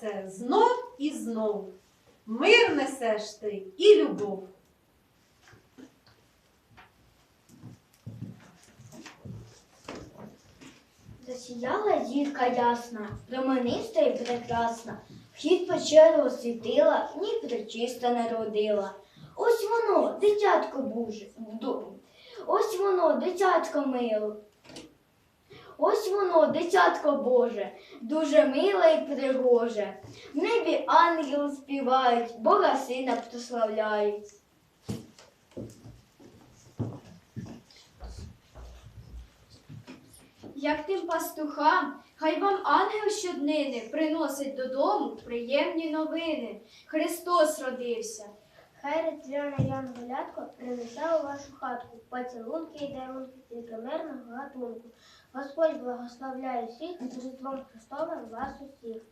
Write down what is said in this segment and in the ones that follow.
серце знов і знов. Мир несеш ти і любов. Засіяла зірка ясна, промениста і прекрасна, вхід печеру освітила, ні причиста народила. Ось воно, дитятко Боже, ось воно, дитятко мило. Ось воно, дитятко Боже, дуже миле і пригоже. В небі ангели співають, Бога сина прославляють. Як тим пастухам, хай вам ангел щоднини приносить додому приємні новини. Христос родився. Хай різдвяна янголятко принесе у вашу хатку поцілунки і дарунки тільки мирного гатунку. Господь благословляє всіх і Різдвом Христовим вас усіх.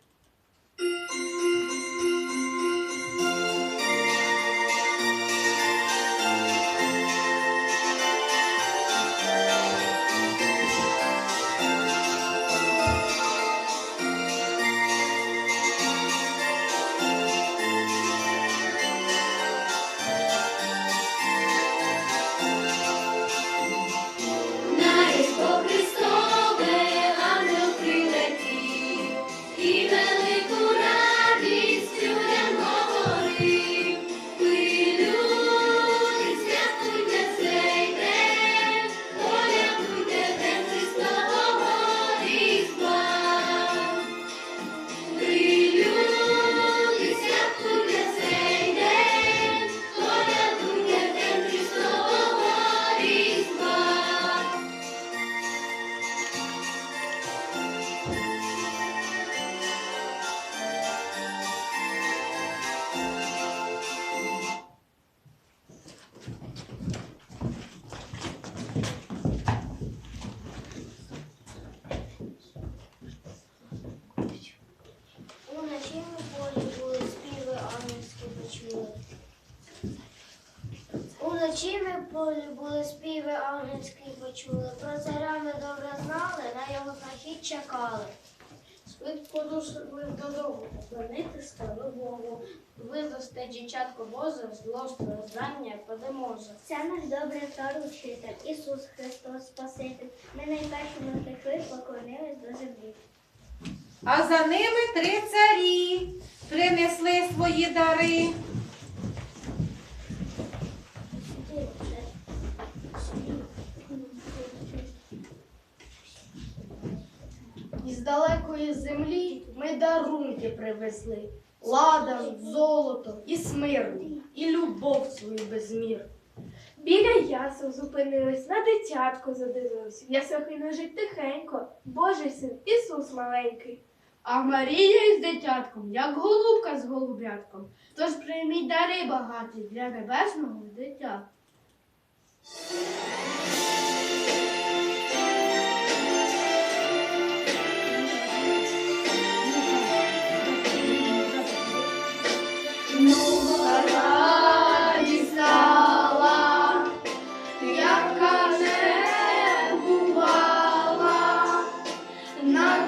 Полі були співи ангельські почули. Про царя ми добре знали, на його прихід чекали. Швидко рушили додому, звонити стару Богу. Виросте дівчатко Боже, зло страждання подеможе. Це наш добрий поручитель, Ісус Христос Спаситель. Ми найпершими втекли, поклонились до землі. А за ними три царі принесли свої дари. Із далекої землі ми дарунки привезли. Ладан, золото і смирну, і любов свою безмір. Біля ясел зупинились, на дитятко задивились. Ясохи лежить тихенько, Божий син, Ісус маленький. А Марія із дитятком, як голубка з голубятком. Тож прийміть дари багаті для небесного дитя.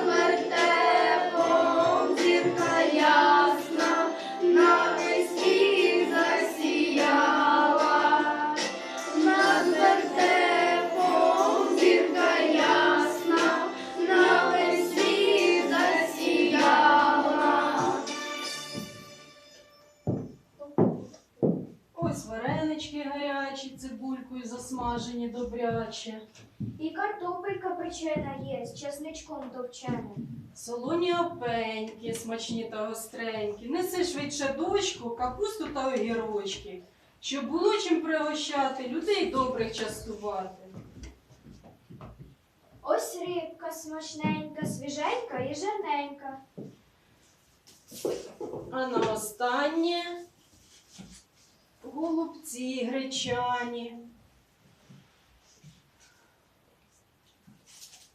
Música засмажені добряче. І картопелька печена є з чесничком товченим. Солоні опеньки, смачні та гостренькі. Неси швидше дочку, капусту та огірочки, щоб було чим пригощати, людей добрих частувати. Ось рибка смачненька, свіженька і жирненька. А на останнє голубці гречані.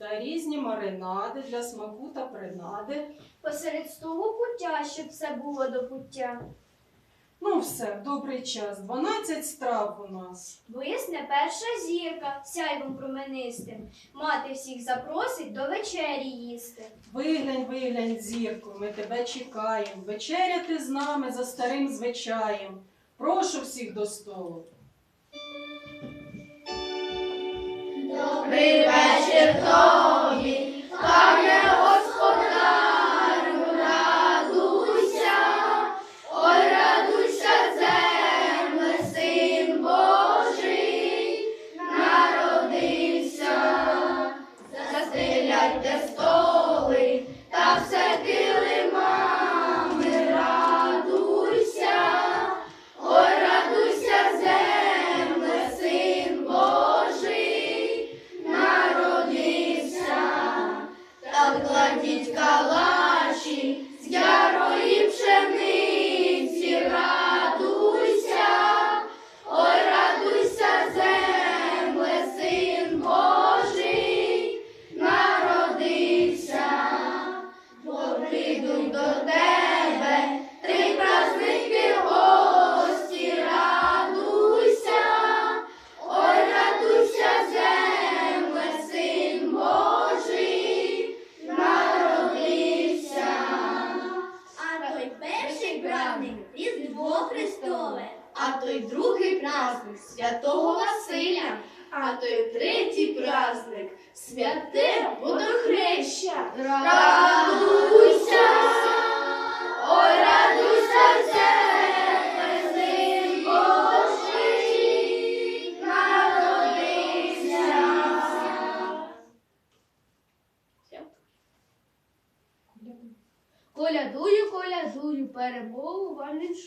Та різні маринади для смаку та принади. Посеред столу пуття, щоб все було до пуття. Ну все, добрий час. 12 страв у нас. Висне перша зірка, сяйвом променистим. Мати всіх запросить до вечері їсти. Виглянь, виглянь, зірку, ми тебе чекаємо. Вечеряти з нами за старим звичаєм. Прошу всіх до столу. Добрий вечір тобі,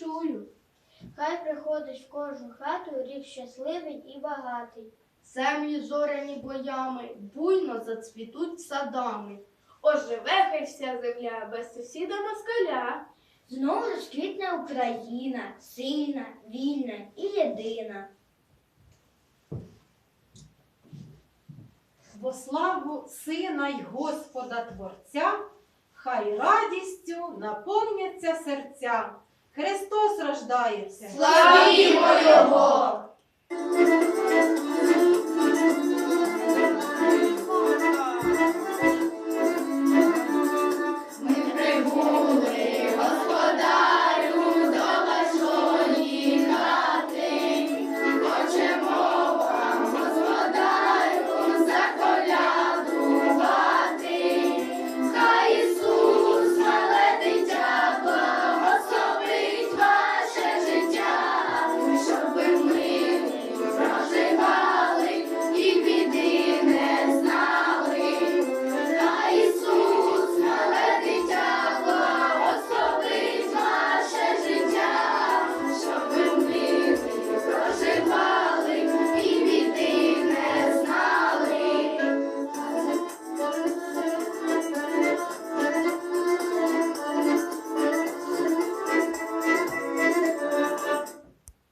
віншую. Хай приходить в кожну хату рік щасливий і багатий. Землі зоряні боями, буйно зацвітуть садами. Оживе хай вся земля без сусіда москаля. Знову розквітне Україна, сильна, вільна і єдина. Во славу Сина й Господа Творця, хай радістю наповняться серця. Христос рождається. Славімо Його!